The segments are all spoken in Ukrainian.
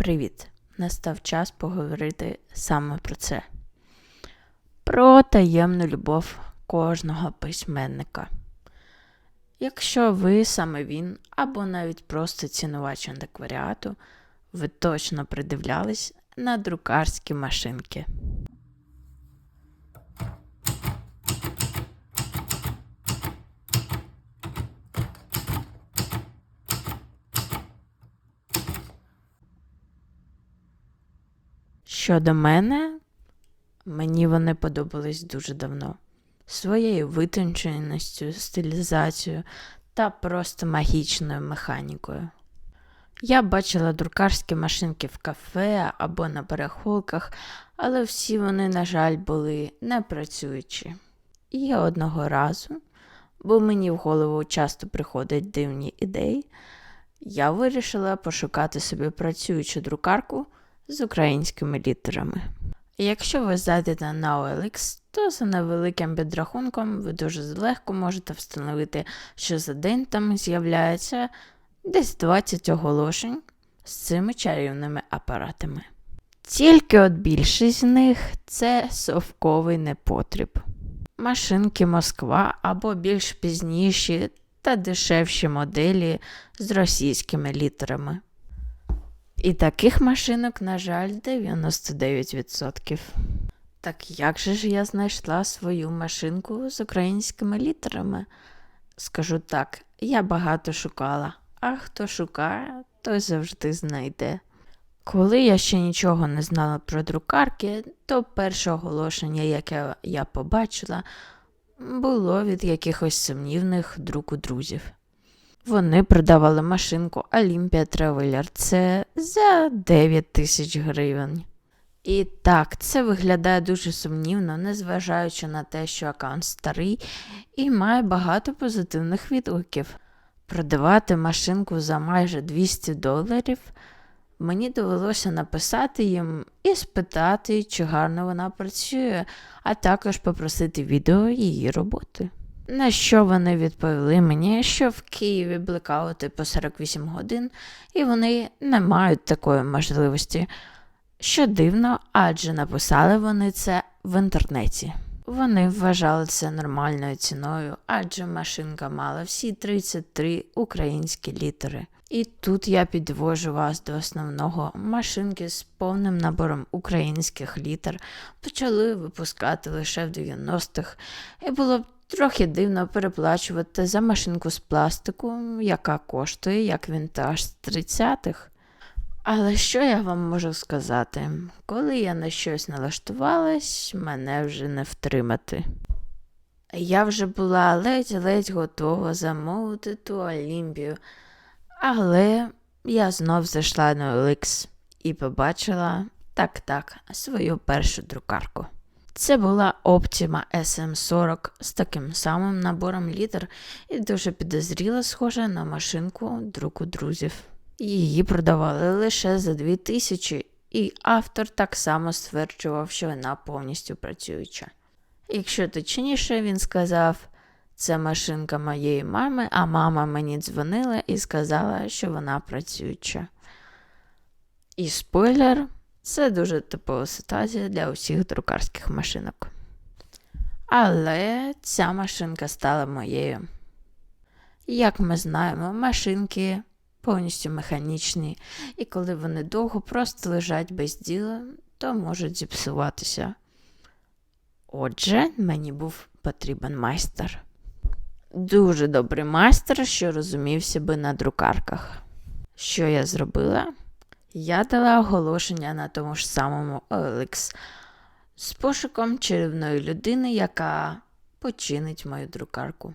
Привіт! Настав час поговорити саме про це. Про таємну любов кожного письменника. Якщо ви саме він, або навіть просто цінувач антикваріату, ви точно придивлялись на друкарські машинки. Щодо мене, мені вони подобались дуже давно. Своєю витонченістю, стилізацією та просто магічною механікою. Я бачила друкарські машинки в кафе або на перехолках, але всі вони, на жаль, були непрацюючі. І я одного разу, бо мені в голову часто приходять дивні ідеї, я вирішила пошукати собі працюючу друкарку з українськими літерами. Якщо ви зайдете на OLX, то за невеликим підрахунком ви дуже легко можете встановити, що за день там з'являється десь 20 оголошень з цими чарівними апаратами. Тільки от більшість з них це совковий непотріб. Машинки Москва або більш пізніші та дешевші моделі з російськими літерами. І таких машинок, на жаль, 99%. Так як же ж я знайшла свою машинку з українськими літерами? Скажу так, я багато шукала, а хто шукає, той завжди знайде. Коли я ще нічого не знала про друкарки, то перше оголошення, яке я побачила, було від якихось сумнівних друку друзів. Вони продавали машинку Olympia Traveler це за 9 тисяч гривень. І так, це виглядає дуже сумнівно, незважаючи на те, що аккаунт старий і має багато позитивних відгуків. Продавати машинку за майже 200 доларів мені довелося написати їм і спитати, чи гарно вона працює, а також попросити відео її роботи. На що вони відповіли мені, що в Києві блекаути по 48 годин, і вони не мають такої можливості. Що дивно, адже написали вони це в інтернеті. Вони вважали це нормальною ціною, адже машинка мала всі 33 українські літери. І тут я підвожу вас до основного. Машинки з повним набором українських літер почали випускати лише в 90-х, і було б трохи дивно переплачувати за машинку з пластику, яка коштує як вінтаж з 30-х. Але що я вам можу сказати? Коли я на щось налаштувалась, мене вже не втримати. Я вже була ледь-ледь готова замовити ту Олімпію, але я знов зайшла на OLX і побачила так-так свою першу друкарку. Це була Optima SM40 з таким самим набором літер і дуже підозріла, схожа на машинку друку друзів. Її продавали лише за 2000, і автор так само стверджував, що вона повністю працююча. Якщо точніше, він сказав, це машинка моєї мами, а мама мені дзвонила і сказала, що вона працююча. І спойлер, це дуже типова ситуація для усіх друкарських машинок. Але ця машинка стала моєю. Як ми знаємо, машинки повністю механічні, і коли вони довго просто лежать без діла, то можуть зіпсуватися. Отже, мені був потрібен майстер. Дуже добрий майстер, що розумівся би на друкарках. Що я зробила? Я дала оголошення на тому ж самому OLX з пошуком чарівної людини, яка починить мою друкарку.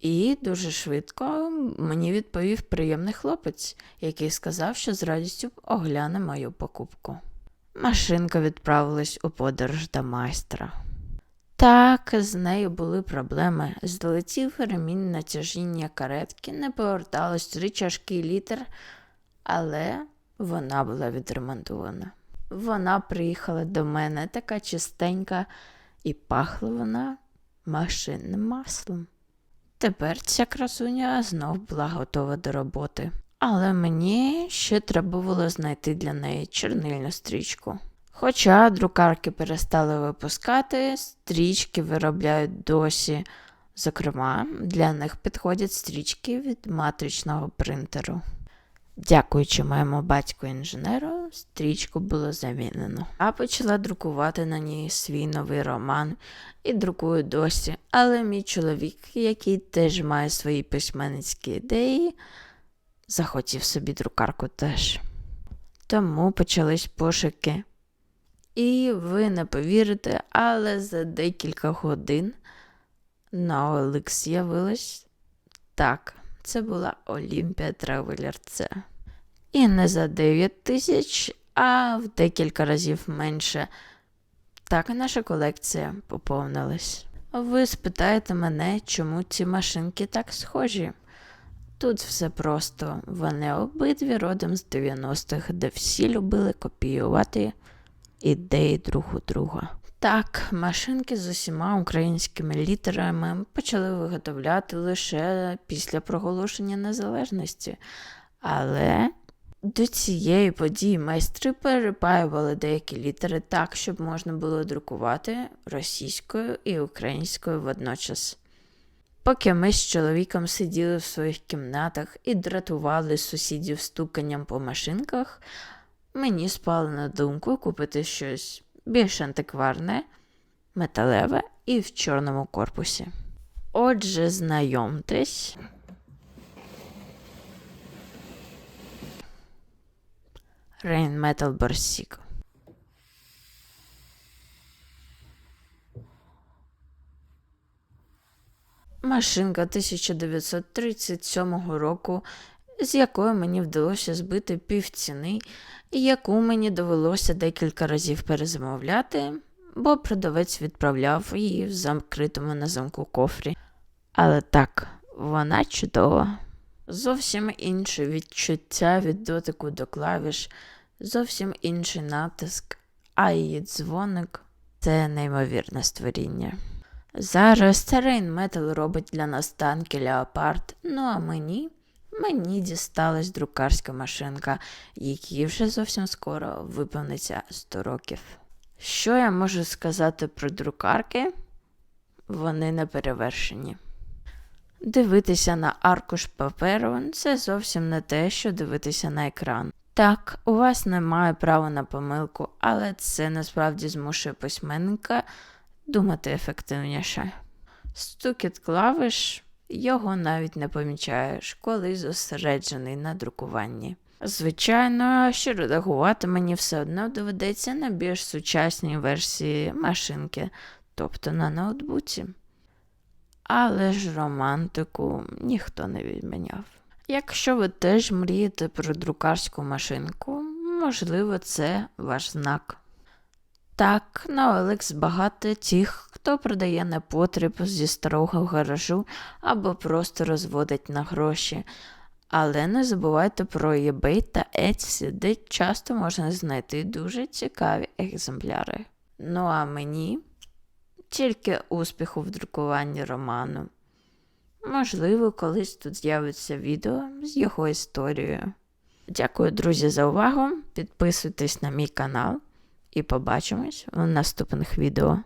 І дуже швидко мені відповів приємний хлопець, який сказав, що з радістю огляне мою покупку. Машинка відправилась у подорож до майстра. Так, з нею були проблеми. Злетів ремінь натяжіння каретки, не поверталось три чашки літер, але вона була відремонтована. Вона приїхала до мене така чистенька, і пахла вона машинним маслом. Тепер ця красуня знов була готова до роботи. Але мені ще треба було знайти для неї чорнильну стрічку. Хоча друкарки перестали випускати, стрічки виробляють досі. Зокрема, для них підходять стрічки від матричного принтеру. Дякуючи моєму батьку інженеру, стрічку було замінено. А почала друкувати на ній свій новий роман і друкую досі. Але мій чоловік, який теж має свої письменницькі ідеї, захотів собі друкарку теж. Тому почались пошуки. І ви не повірите, але за декілька годин на OLX з'явилась так, це була Олімпія Traveler І не за 9 тисяч, а в декілька разів менше. Так і наша колекція поповнилась. Ви спитаєте мене, чому ці машинки так схожі? Тут все просто. Вони обидві родом з 90-х, де всі любили копіювати ідеї друг у друга. Так, машинки з усіма українськими літерами почали виготовляти лише після проголошення незалежності. Але до цієї події майстри перепаювали деякі літери так, щоб можна було друкувати російською і українською водночас. Поки ми з чоловіком сиділи в своїх кімнатах і дратували сусідів стуканням по машинках, мені спало на думку купити щось більш антикварне, металеве і в чорному корпусі. Отже, знайомтесь. Rain Metal Borsig. Машинка 1937 року, з якою мені вдалося збити півціни, і яку мені довелося декілька разів перезамовляти, бо продавець відправляв її в закритому на замку кофрі. Але так, вона чудова. Зовсім інше відчуття від дотику до клавіш, зовсім інший натиск, а її дзвоник це неймовірне створіння. Зараз старий метал робить для нас танки Леопард, ну а мені, мені дісталась друкарська машинка, якій вже зовсім скоро виповниться 100 років. Що я можу сказати про друкарки? Вони не перевершені. Дивитися на аркуш паперу це зовсім не те, що дивитися на екран. Так, у вас немає права на помилку, але це насправді змушує письменника думати ефективніше. Стукіт клавиш його навіть не помічаєш, коли зосереджений на друкуванні. Звичайно, що редагувати мені все одно доведеться на більш сучасній версії машинки, тобто на ноутбуці. Але ж романтику ніхто не відміняв. Якщо ви теж мрієте про друкарську машинку, можливо, це ваш знак. Так, на OLX багато тих, хто продає непотріб зі старого гаражу або просто розводить на гроші. Але не забувайте про eBay та Etsy, де часто можна знайти дуже цікаві екземпляри. Ну а мені тільки успіху в друкуванні роману. Можливо, колись тут з'явиться відео з його історією. Дякую, друзі, за увагу. Підписуйтесь на мій канал і побачимось у наступних відео.